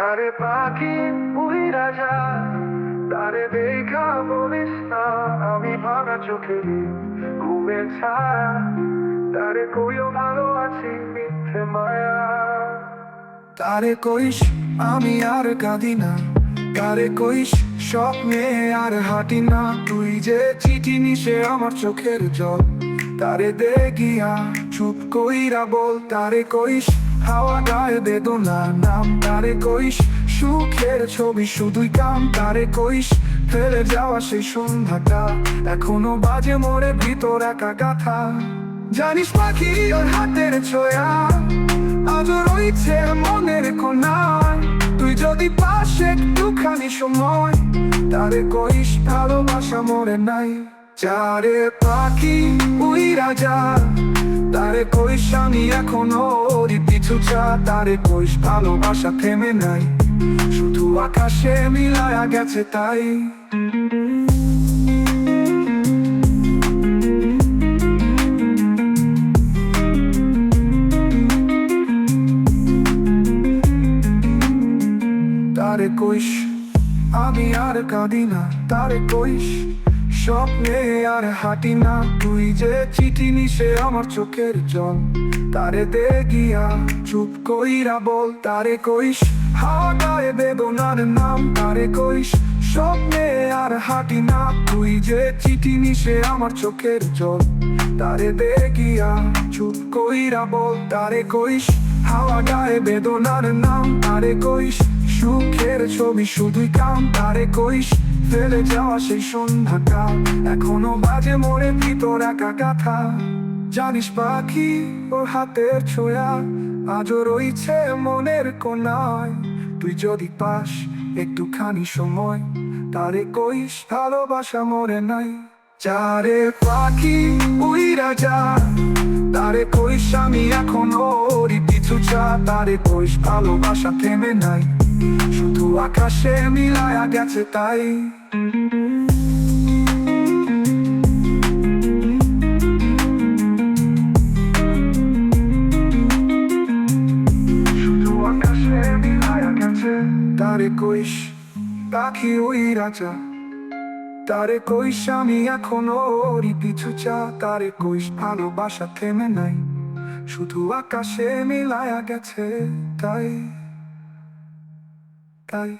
তারে পাখি উই রাজা তারে দেখা বলিস না, আমি ভাঙা চোখে ঘুমে ছায়া, তারে কইও ভালো আছি মিথ্যে মায়া। তারে কইস, আমি আর কাঁদি না তারে কইস, স্বপ্নে আর হাঁটি না, তুই যে চিঠি নিশে আমার চোখের জল, তারে দে গিয়া চুপ কইরা বল, তারে কইস হাওয়া গায়ে বেদনা নাম তারে কইস? সুখের ছবি শুধুই কাম তারে কইস? ফেলে যাওয়া সেই সন্ধ্যাটা এখনও বাজে মোরে ভিতর একা গাথা। জানিস পাখি ওর হাতের ছোয়া, আজও রয়েছে মনের কোনায়। তুই যদি পাশে একটুখানি সময়, তারে কইস ভালোবাসা মরে নাই। চারে পাখি উই রাজা তারে কইস, আমি এখনও পিছু চা তারে কইস, ভালোবাসা থেমে নাই। শুধু আকাশে মিলায়া গেছে তাই। তারে কইস, আমি আর কাঁদি না। তারে কইস স্বপ্নে আর হাঁটি না তুই যে চিঠি নিশে আমার চোখের জল। তারে দে গিয়া চুপ কইরা বল, তারে কইস হাওয়া গায়ে বেদনার নাম, তারে কইস, স্বপ্নে আর হাঁটি না তুই যে চিঠি নিশে আমার চোখের জল। তারে দে গিয়া চুপ কইরা বল, তারে কইস, হাওয়া গায়ে বেদনার নাম, তারে কইস সুখের ছবি শুধুই কাম তারে কইস, ফেলে যাওয়া সেই সন্ধ্যাটা এখনও বাজে মোড়ে ভিতর একা গাথা। জানিস পাখি, ওর হাতের ছোঁয়া, আজও রইছে মনের কোনায় তুই যদি পাস একটুখানি সময়, তারে কইস, ভালোবাসা মরে নাই। চারে পাখি উই রাজা তারে কইস, আমি এখনও পিছু চা। তারে কইস, ভালোবাসা থেমে নাই। শুধু আকাশে মিলায়া গেছে তাই। শুধু আকাশে মিলায়া গেছে তারে কইস পাখি ওই রাজা। তারে কইস আমি এখনও ওরই পিছু চা। তারে কইস ভালোবাসা থেমে নাই। শুধু আকাশে মিলায়া গেছে তাই। তাই